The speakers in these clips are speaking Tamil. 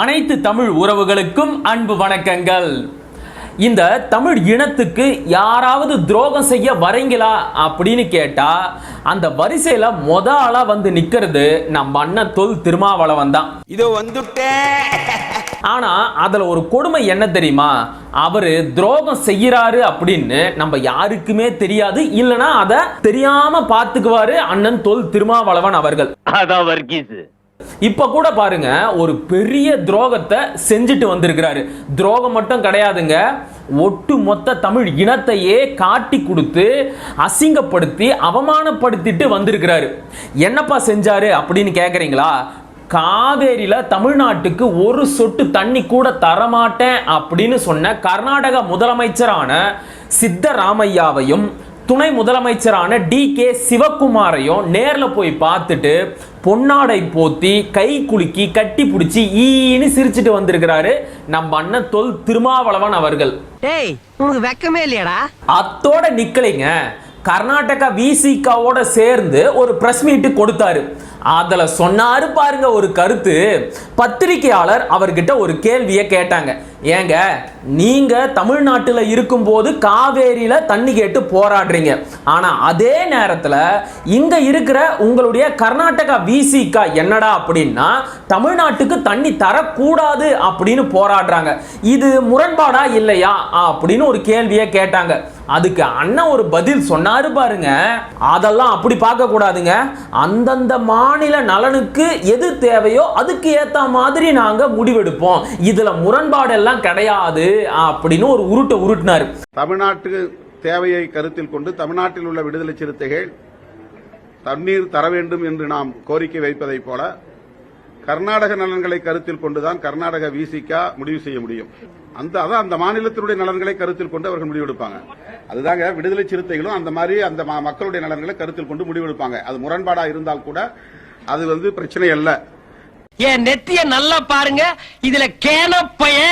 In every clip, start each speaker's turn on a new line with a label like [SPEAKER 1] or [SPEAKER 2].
[SPEAKER 1] அனைத்து தமிழ் உறவுகளுக்கும் அன்பு வணக்கங்கள். இந்த தமிழ் இனத்துக்கு யாராவது துரோகம் செய்ய வரீங்களா அப்படின்னு கேட்டா அந்த வரிசையில மொத ஆளா வந்து நிக்கிறது நம்ம அண்ணன் தொல் திருமாவளவன் தான்.
[SPEAKER 2] இதோ வந்துட்டேன்
[SPEAKER 1] ஆனா அதுல ஒரு கொடுமை என்ன தெரியுமா? அவரு துரோகம் செய்யறாரு அப்படின்னு நம்ம யாருக்குமே தெரியாது. இல்லனா அதை தெரியாம பாத்துக்குவாரு அண்ணன் தொல் திருமாவளவன் அவர்கள்.
[SPEAKER 3] அதான்
[SPEAKER 1] இப்போ கூட பாருங்க ஒரு பெரிய துரோகத்தை செஞ்சுட்டு வந்திருக்கிறாரு. துரோகம் மட்டும் கிடையாதுங்க ஒட்டு மொத்த தமிழ் இனத்தையே காட்டி கொடுத்து அசிங்கப்படுத்தி அவமானப்படுத்திட்டு வந்திருக்கிறாரு. என்னப்பா செஞ்சாரு அப்படின்னு கேட்குறீங்களா காவேரியில தமிழ்நாட்டுக்கு ஒரு சொட்டு தண்ணி கூட தரமாட்டேன் அப்படின்னு சொன்ன கர்நாடக முதலமைச்சரான சித்தராமையாவையும் துணை முதலமைச்சரான டி கே சிவகுமாரையும் நேரில் போய் பார்த்துட்டு பொன்னாடை போத்தி கை குலுக்கி கட்டி பிடிச்சி ஈன்னு சிரிச்சிட்டு வந்திருக்கிறாரு நம்ம அண்ணன் தொல் திருமாவளவன் அவர்கள். அத்தோட நிக்கலைங்க. கர்நாடகா விசிகாவோட சேர்ந்து ஒரு பிரஸ் மீட் கொடுத்தாரு. அதில் சொன்னாரு பாருங்க ஒரு கருத்து. பத்திரிகையாளர் அவர்கிட்ட ஒரு கேள்வியை கேட்டாங்க. ஏங்க நீங்க தமிழ்நாட்டில் இருக்கும்போது காவேரியில் தண்ணி கேட்டு போராடுறீங்க. ஆனால் அதே நேரத்தில் இங்க இருக்கிற உங்களுடைய கர்நாடகா விசிகா என்னடா அப்படின்னா தமிழ்நாட்டுக்கு தண்ணி தரக்கூடாது அப்படின்னு போராடுறாங்க. இது முரண்பாடா இல்லையா அப்படின்னு ஒரு கேள்வியை கேட்டாங்க. அதுக்கு அண்ணன் ஒரு பதில் சொன்னாரு பாருங்க. அதெல்லாம் அப்படி பார்க்க கூடாதுங்க. அந்தந்த மாநில நலனுக்கு எது தேவையோ அதுக்கு ஏத்த மாதிரி நாங்க முடிவெடுப்போம். இதுல முரண்பாடு எல்லாம் கிடையாது அப்படின்னு ஒரு உருட்டை உருட்டினாரு.
[SPEAKER 4] தமிழ்நாட்டு தேவையை கருத்தில் கொண்டு தமிழ்நாட்டில் உள்ள விடுதலை சிறுத்தைகள் தண்ணீர் தர வேண்டும் என்று நாம் கோரிக்கை வைப்பதைப் போல கர்நாடக நலன்களை கருத்தில் கொண்டுதான் கர்நாடக விசிகா முடிவு செய்ய முடியும். அந்த அதான் அந்த மாநிலத்தினுடைய நலன்களை கருத்தில் கொண்டு அவர்கள் முடிவெடுப்பாங்க. அதுதாங்க விடுதலை சிறுத்தைகளும் அந்த மாதிரி அந்த ம- மக்களுடைய நலன்களை கருத்தில் கொண்டு முடிவெடுப்பாங்க. அது முரண்பாடா இருந்தால் கூட அது வந்து பிரச்சனை அல்ல.
[SPEAKER 5] என் நெத்திய நல்லா பாருங்க. இதுல கேனப்பைய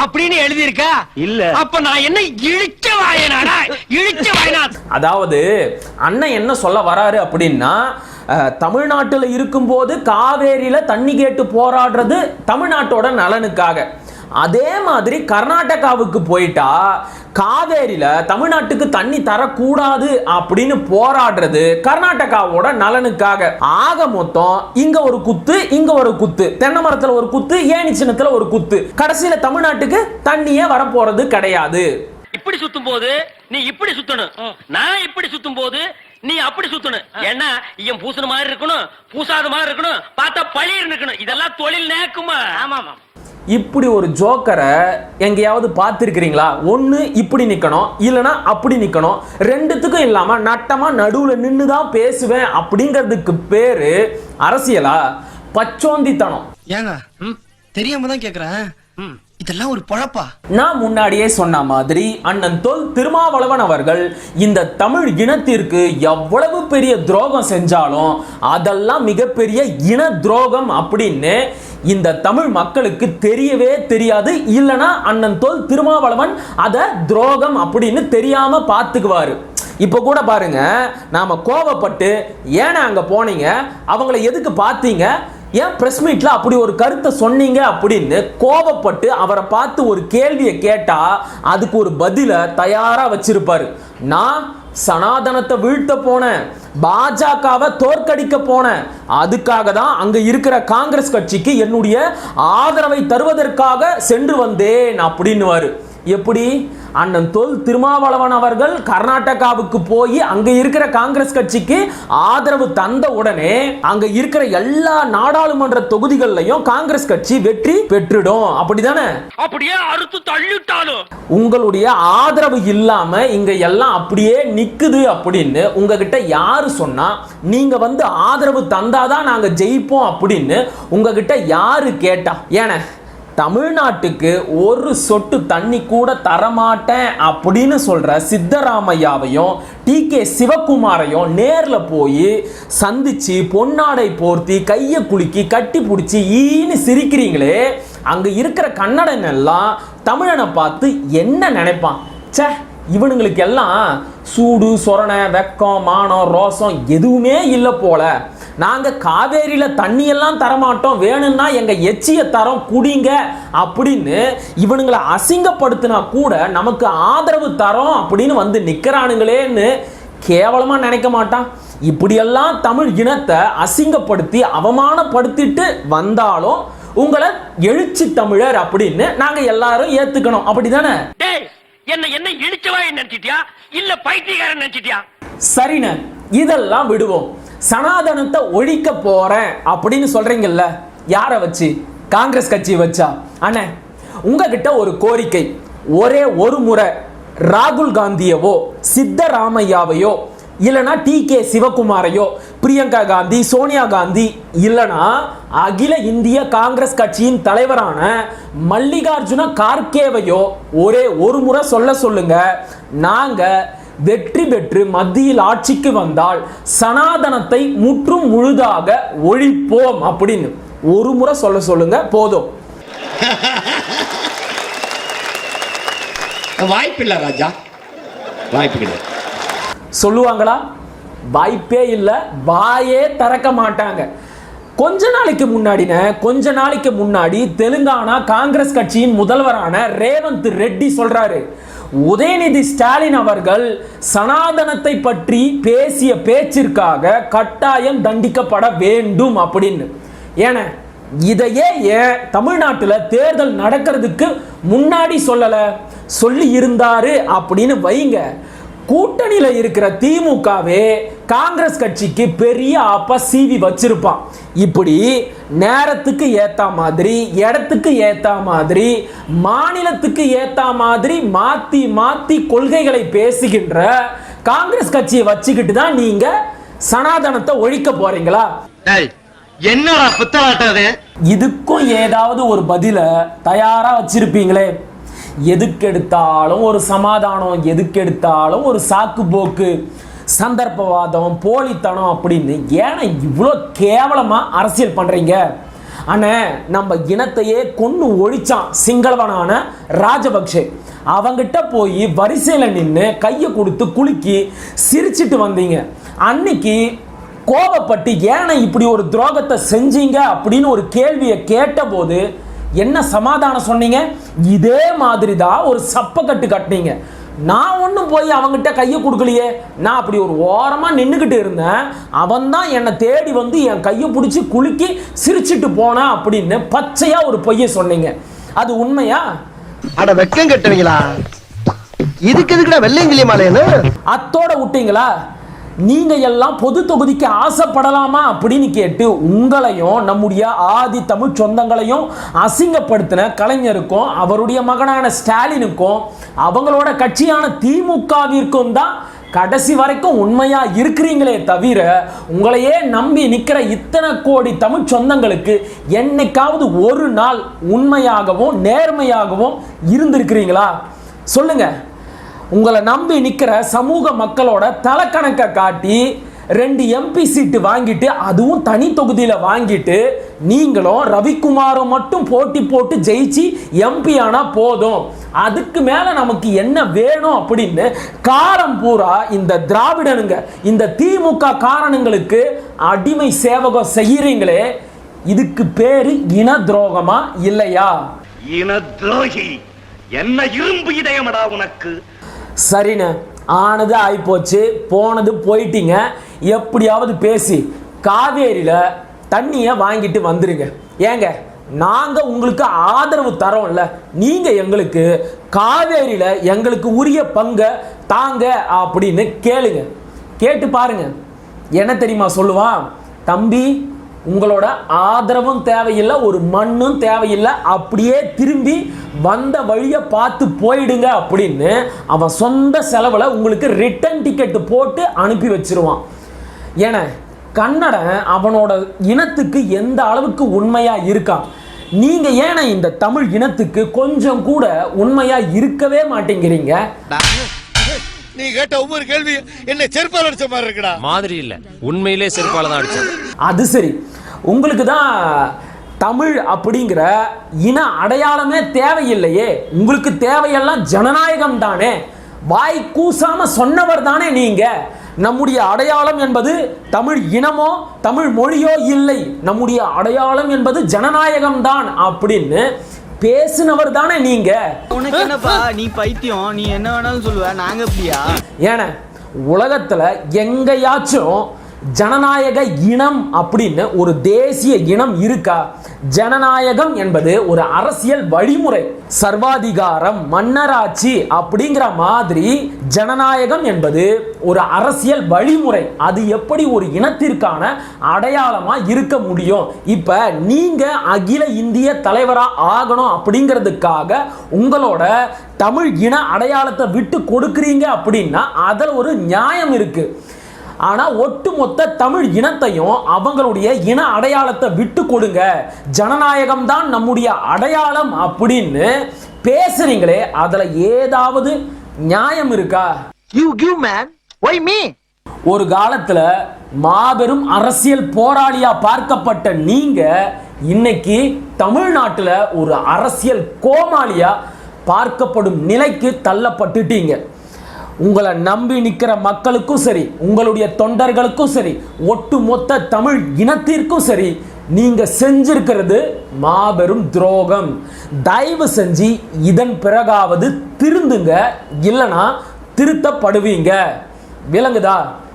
[SPEAKER 5] அப்படின்னு எழுதியிருக்கா?
[SPEAKER 3] இல்ல.
[SPEAKER 5] அப்ப நான் என்ன இழிச்ச வாயனாடா? இழிச்ச வாயனா?
[SPEAKER 1] அதாவது அண்ணன் என்ன சொல்ல வராரு அப்படின்னா தமிழ்நாட்டில் இருக்கும்போது காவேரியில் தண்ணி கேட்டு போராடுறது தமிழ்நாட்டோட நலனுக்காக. அதே மாதிரி கர்நாடகாவுக்கு போயிட்டா காவேரியில் தமிழ்நாட்டுக்கு தண்ணி தரக்கூடாது அப்படின்னு போராடுறது கர்நாடகாவோட நலனுக்காக. ஆக மொத்தம் இங்க ஒரு குத்து இங்க ஒரு குத்து. தென்னை மரத்தில் ஒரு குத்து ஏணி சின்னத்தில் ஒரு குத்து. கடைசியில தமிழ்நாட்டுக்கு தண்ணியே வரப்போறது கிடையாது.
[SPEAKER 6] இப்படி சுத்தும் போது நீ இப்படி சுத்தணும். நான் இப்படி சுத்தும் போது நீ அப்படி சுத்தணும் ஏன்னா இவன் பூசுன மாதிரி இருக்கணும் பூசாத மாதிரி இருக்கணும் பார்த்தா பழிர் இருக்கணும் இதெல்லாம் தொழில் நேக்குமா? ஆமா ஆமா
[SPEAKER 1] இப்படி ஒரு ஜோக்கரை எங்கேயாவது பார்த்துருக்கிறீங்களா? ஒன்று இப்படி நிற்கணும் இல்லைன்னா அப்படி நிற்கணும் ரெண்டுத்துக்கும் இல்லாமல் நட்டமாக நடுவில் நின்று தான் பேசுவேன் அப்படிங்கிறதுக்கு பேர் அரசியலா? பச்சோந்தித்தனம்.
[SPEAKER 7] ஏங்க தெரியாம தான் கேக்குறேன். இதெல்லாம் ஒரு பொழப்பா?
[SPEAKER 1] நான் முன்னாடியே சொன்ன மாதிரி அண்ணன் தொல் திருமாவளவன் அவர்கள் இந்த தமிழ் இனத்திற்கு எவ்வளவு பெரிய துரோகம் செஞ்சாலும் அதெல்லாம் மிகப்பெரிய இன துரோகம் அப்படின்னு இந்த தமிழ் மக்களுக்கு தெரியவே தெரியாது. இல்லைனா அண்ணன் தொல் திருமாவளவன் அதை துரோகம் அப்படின்னு தெரியாம பார்த்துக்குவாரு. இப்போ கூட பாருங்க நாம கோவப்பட்டு ஏன்னா அங்கே போனீங்க? அவங்கள எதுக்கு பார்த்தீங்க? ஏன் ப்ரெஸ் மீட்ல அப்படி ஒரு கருத்தை சொன்னீங்க அப்படின்னு கோபப்பட்டு அவரை பார்த்து ஒரு கேள்வியை கேட்டா அதுக்கு ஒரு பதில தயாரா வச்சிருப்பாரு. நான் சனாதனத்தை வீழ்த்த போனேன் பாஜகவை தோற்கடிக்க போனேன். அதுக்காக தான் அங்க இருக்கிற காங்கிரஸ் கட்சிக்கு என்னுடைய ஆதரவை தருவதற்காக சென்று வந்தேன் அப்படின்னு எப்படி? அண்ணன் தொல் திருமாவளவன் அவர்கள் கர்நாடகாவுக்கு போய் அங்க இருக்கிற காங்கிரஸ் கட்சிக்கு ஆதரவு தந்த உடனே அங்க இருக்கிற எல்லா நாடாளுமன்ற தொகுதிகள்லயும் காங்கிரஸ் கட்சி வெற்றி பெற்றுடும். அப்படிதானே?
[SPEAKER 6] அப்படியே அறுத்து தள்ளிட்டாலும்.
[SPEAKER 1] உங்களுடைய ஆதரவு இல்லாம இங்க எல்லாம் அப்படியே நிக்குது அப்படின்னு உங்ககிட்ட யாரு சொன்னா நீங்க வந்து ஆதரவு தந்தாதான் நாங்க ஜெயிப்போம் அப்படின்னு உங்ககிட்ட யாரு கேட்டா? ஏன? தமிழ்நாட்டுக்கு ஒரு சொட்டு தண்ணி கூட தரமாட்டேன் அப்படின்னு சொல்கிற சித்தராமையாவையும் டி கே சிவகுமாரையும் நேரில் போய் சந்திச்சு பொன்னாடை போர்த்தி கையை குலுக்கி கட்டி பிடிச்சி ஈன்னு சிரிக்கிறீங்களே அங்கே இருக்கிற கன்னடன் எல்லாம் தமிழனை பார்த்து என்ன நினைப்பான்? சே இவனுங்களுக்கு எல்லாம் சூடு சொரணை வெக்கம் மானம் ரோசம் எதுவுமே இல்லை போல. நாங்க காவேரியில தண்ணி எல்லாம் தரமாட்டோம். வேணும்னா எங்க எச்சிய தரோம் குடிங்க அப்படின்னு இவனுங்களை அசிங்கப்படுத்தினா கூட நமக்கு ஆதரவு தரோம் அப்படின்னு வந்து நிக்கிறானுங்களேன்னு கேவலமா நினைக்க மாட்டான். இப்படியெல்லாம் தமிழ் இனத்தை அசிங்கப்படுத்தி அவமானப்படுத்திட்டு வந்தாலும் உங்களை எழுச்சி தமிழர் அப்படின்னு நாங்க எல்லாரும் ஏத்துக்கணும். அப்படிதானே?
[SPEAKER 6] டேய் என்ன என்ன இழிச்சவாய் நினைச்சிட்டியா? இல்ல பைத்தியக்காரன் நினைச்சிட்டியா?
[SPEAKER 1] சரிண்ண இதெல்லாம் விடுவோம். சனாதனத்தை ஒழிக்க போறேன் அப்படின்னு சொல்றீங்கல்ல? யாரை வச்சு? காங்கிரஸ் கட்சி வச்சா? அண்ணே உங்ககிட்ட ஒரு கோரிக்கை. ஒரே ஒரு முறை ராகுல் காந்தியவோ சித்தராமையாவையோ இல்லைனா டி கே சிவகுமாரையோ பிரியங்கா காந்தி சோனியா காந்தி இல்லைனா அகில இந்திய காங்கிரஸ் கட்சியின் தலைவரான மல்லிகார்ஜுன கார்கேவையோ ஒரே ஒரு முறை சொல்ல சொல்லுங்க. நாங்கள் வெற்றி பெற்று மத்தியில் ஆட்சிக்கு வந்தால் சனாதனத்தை முற்றும் முழுதாக ஒழிப்போம் அப்படின்னு ஒரு முறை சொல்ல சொல்லுங்க போதும்.
[SPEAKER 2] வாய்ப்பில்லை ராஜா. வாய்ப்பு கிடையாது
[SPEAKER 1] சொல்லுவாங்களா? வாய்ப்பே இல்லை வாயே திறக்க மாட்டாங்க. கொஞ்ச நாளைக்கு முன்னாடின கொஞ்ச நாளைக்கு முன்னாடி தெலுங்கானா காங்கிரஸ் கட்சியின் முதல்வரான ரேவந்த் ரெட்டி சொல்றாரு. உதயநிதி ஸ்டாலின் அவர்கள் சனாதனத்தை பற்றி பேசிய பேச்சிற்காக கட்டாயம் தண்டிக்கப்பட வேண்டும் அப்படின்னு. ஏன இதையே ஏன் தமிழ்நாட்டில் தேர்தல் நடக்கிறதுக்கு முன்னாடி சொல்லலை சொல்லி இருந்தாரு அப்படின்னு வைங்க. கூட்டணியில இருக்கிற திமுகவே காங்கிரஸ் கட்சிக்கு பெரிய ஆப்பா சீவி வச்சிருப்பான். இப்படி நேரத்துக்கு ஏத்த மாதிரி இடத்துக்கு ஏத்த மாதிரி மாநிலத்துக்கு ஏத்த மாதிரி மாத்தி மாத்தி கொள்கைகளை பேசுகின்ற காங்கிரஸ் கட்சியை வச்சுக்கிட்டு தான் நீங்க சனாதனத்தை ஒழிக்க போறீங்களா?
[SPEAKER 2] என்னடா புத்தலாட்டம்
[SPEAKER 1] இதுக்கும் ஏதாவது ஒரு பதில தயாரா வச்சிருப்பீங்களே? எதுக்கெடுத்தாலும் ஒரு சமாதானம் எதுக்கெடுத்தாலும் ஒரு சாக்கு போக்கு சந்தர்ப்பவாதம் போலித்தனம் அப்படின்னு. ஏன்னா இவ்வளோ கேவலமாக அரசியல் பண்ணுறீங்க அண்ணே நம்ம இனத்தையே கொண்டு ஒழிச்சான் சிங்களவனான ராஜபக்ஷே. அவங்கிட்ட போய் வரிசையில் நின்று கையை கொடுத்து குலுக்கி சிரிச்சிட்டு வந்தீங்க. அன்னைக்கு கோபப்பட்டு ஏன இப்படி ஒரு துரோகத்தை செஞ்சீங்க அப்படின்னு ஒரு கேள்வியை கேட்டபோது என்ன சமாதானம் சொன்னீங்க? இதே மாதிரி தான் ஒரு சப்பக்கட்டு கட்டினீங்க. நான் ஒன்றும் போய் அவங்ககிட்ட கையை கொடுக்கலையே. நான் அப்படி ஒரு ஓரமாக நின்றுக்கிட்டு இருந்தேன். அவன் தான் என்னை தேடி வந்து என் கையை பிடிச்சி குலுக்கி சிரிச்சிட்டு போனான் அப்படின்னு பச்சையாக ஒரு பொய்யை சொன்னீங்க. அது உண்மையா?
[SPEAKER 3] அட வெக்கம் கட்டுவீங்களா? இதுக்கு எதுக்குடா வெள்ளையங்கிலி மாலையன்னு
[SPEAKER 1] அத்தோட விட்டீங்களா? நீங்கள் எல்லாம் பொது தொகுதிக்கு ஆசைப்படலாமா அப்படின்னு கேட்டு உங்களையும் நம்முடைய ஆதி தமிழ் சொந்தங்களையும் அசிங்கப்படுத்தின கலைஞருக்கும் அவருடைய மகனான ஸ்டாலினுக்கும் அவங்களோட கட்சியான திமுகவிற்கும் தான் கடைசி வரைக்கும் உண்மையா இருக்கிறீங்களே தவிர உங்களையே நம்பி நிற்கிற இத்தனை கோடி தமிழ் சொந்தங்களுக்கு என்னைக்காவது ஒரு நாள் உண்மையாகவும் நேர்மையாகவும் இருந்திருக்கிறீங்களா? சொல்லுங்கள் உங்களை நம்பி நிற்கிற சமூக மக்களோட தலைக்கணக்கை காட்டி ரெண்டு எம்பி சீட்டு வாங்கிட்டு அதுவும் தனி தொகுதியில் வாங்கிட்டு நீங்களும் ரவிக்குமாரும் மட்டும் போட்டி போட்டு ஜெயிச்சு எம்பி ஆனால் போதும். அதுக்கு மேலே நமக்கு என்ன வேணும் அப்படின்னு காரம் பூரா இந்த திராவிடனுங்க இந்த திமுக காரணங்களுக்கு அடிமை சேவகம் செய்கிறீங்களே இதுக்கு பேரு இன துரோகமா இல்லையா?
[SPEAKER 2] இன துரோகி என்ன இரும்பு இதயமடா உனக்கு?
[SPEAKER 1] சரிண்ணே. ஆனது ஆயிப்போச்சு. போனது போயிட்டீங்க. எப்படியாவது பேசி காவேரியில் தண்ணியை வாங்கிட்டு வந்துடுங்க ஏங்க நாங்கள் உங்களுக்கு ஆதரவு தரோம்ல. நீங்கள் எங்களுக்கு காவேரியில் எங்களுக்கு உரிய பங்கை தாங்க அப்படின்னு கேளுங்க. கேட்டு பாருங்க. என்ன தெரியுமா சொல்லுவான்? தம்பி உங்களோட ஆதரவும் தேவையில்லை ஒரு மண்ணும் தேவையில்லை. அப்படியே திரும்பி வந்த வழியை பார்த்து போயிடுங்க அப்படின்னு அவன் சொந்த செலவில் உங்களுக்கு ரிட்டர்ன் டிக்கெட் போட்டு அனுப்பி வச்சிருவான். ஏன கன்னடன் அவனோட இனத்துக்கு எந்த அளவுக்கு உண்மையாக இருக்கான் நீங்க ஏன இந்த தமிழ் இனத்துக்கு கொஞ்சம் கூட உண்மையா இருக்கவே மாட்டேங்கிறீங்க.
[SPEAKER 3] நீ கேட்ட ஒவ்வொரு கேள்வி என்ன செருப்பால் அடிச்ச மாதிரி இருக்குடா.
[SPEAKER 8] மாதிரி இல்ல. உண்மையிலே செருப்பால தான் அடிச்சேன்.
[SPEAKER 1] அது சரி. உங்களுக்கு தான் தமிழ் அப்படிங்கிற இன அடையாளமே தேவையில்லையே. உங்களுக்கு தேவையெல்லாம் ஜனநாயகம் தானே. வாய் கூசாம சொன்னவர் தானே நீங்க. நம்முடைய அடையாளம் என்பது தமிழ் இனமோ தமிழ் மொழியோ இல்லை. நம்முடைய அடையாளம் என்பது ஜனநாயகம் தான் அப்படின்னு பேசினவர் தானே நீங்க?
[SPEAKER 9] உனக்கு என்னப்பா? நீ பைத்தியம். நீ என்ன வேணாலும் சொல்லுவ. நாங்க அப்படியா
[SPEAKER 1] ஏன உலகத்துல எங்கேயாச்சும் ஜனநாயக இனம் அப்படின்னு ஒரு தேசிய இனம் இருக்கா? ஜனநாயகம் என்பது ஒரு அரசியல் வழிமுறை. சர்வாதிகாரம் மன்னராட்சி அப்படிங்கிற மாதிரி ஜனநாயகம் என்பது ஒரு அரசியல் வழிமுறை. அது எப்படி ஒரு இனத்திற்கான அடையாளமா இருக்க முடியும்? இப்ப நீங்க அகில இந்திய தலைவரா ஆகணும் அப்படிங்கிறதுக்காக உங்களோட தமிழ் இன அடையாளத்தை விட்டு கொடுக்குறீங்க அப்படின்னா அதில் ஒரு நியாயம் இருக்குது ஆனா ஒட்டுமொத்த தமிழ் இனத்தையும் அவங்களுடைய இன அடையாளத்தை விட்டு கொடுங்க. ஜனநாயகம் தான் நம்முடைய அடையாளம் அப்படின்னு பேசுறீங்களே அதுல ஏதாவது நியாயம் இருக்கா?
[SPEAKER 3] You give man why me
[SPEAKER 1] ஒரு காலத்துல மாபெரும் அரசியல் போராளியா பார்க்கப்பட்ட நீங்க இன்னைக்கு தமிழ்நாட்டுல ஒரு அரசியல் கோமாளியா பார்க்கப்படும் நிலைக்கு தள்ளப்பட்டுட்டீங்க. உங்களை நம்பி நிற்கிற மக்களுக்கும் சரி உங்களுடைய தொண்டர்களுக்கும் சரி ஒட்டுமொத்த தமிழ் இனத்திற்கும் சரி நீங்க செஞ்சிருக்கிறது மாபெரும் துரோகம். தயவு செஞ்சு இதன் பிறகாவது திருந்துங்க இல்லைன்னா திருத்தப்படுவீங்க. விளங்குதா?